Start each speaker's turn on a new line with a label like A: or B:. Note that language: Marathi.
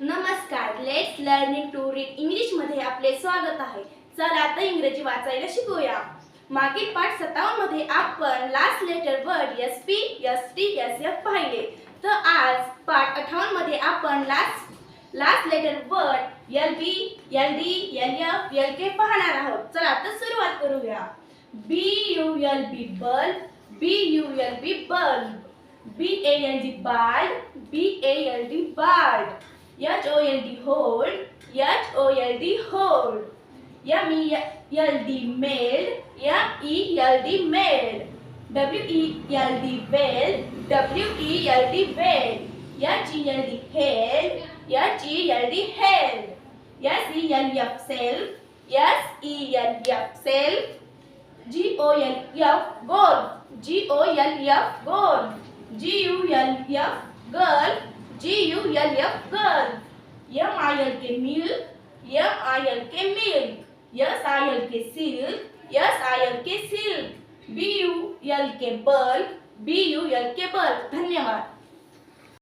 A: नमस्कार लेट्स लर्निंग टू रीड इंग्लिशमध्ये आपले स्वागत आहे. चला आता इंग्रजी वाचायला शिकूया. मागील पाठ सत्तावन्नमध्ये आपण last letter word S P S T S F पाहिले. तर आज पाठ अठ्ठावन्नमध्ये आपण last last letter word L B L D L F L K पाहणार आहोत. चला आता सुरुवात करूया. B U L B bulb B U L B bulb B A L D bald, B A L D bald, H-O-L-D, hold. H-O-L-D, hold. M-E-L-D, mailed. M-E-L-D, mailed. W-E-L-D, well. W-E-L-D, well. H-E-L-D, held. H-E-L-D, held. S-E-L-F, self. S-E-L-F, self. G-O-L-F, golf. G-O-L-F, golf. G-U-L-F, girl. G U L F girl M I L K milk M I L K milk S I L K silk S I L K silk B U L K bulb B U L K bulb धन्यवाद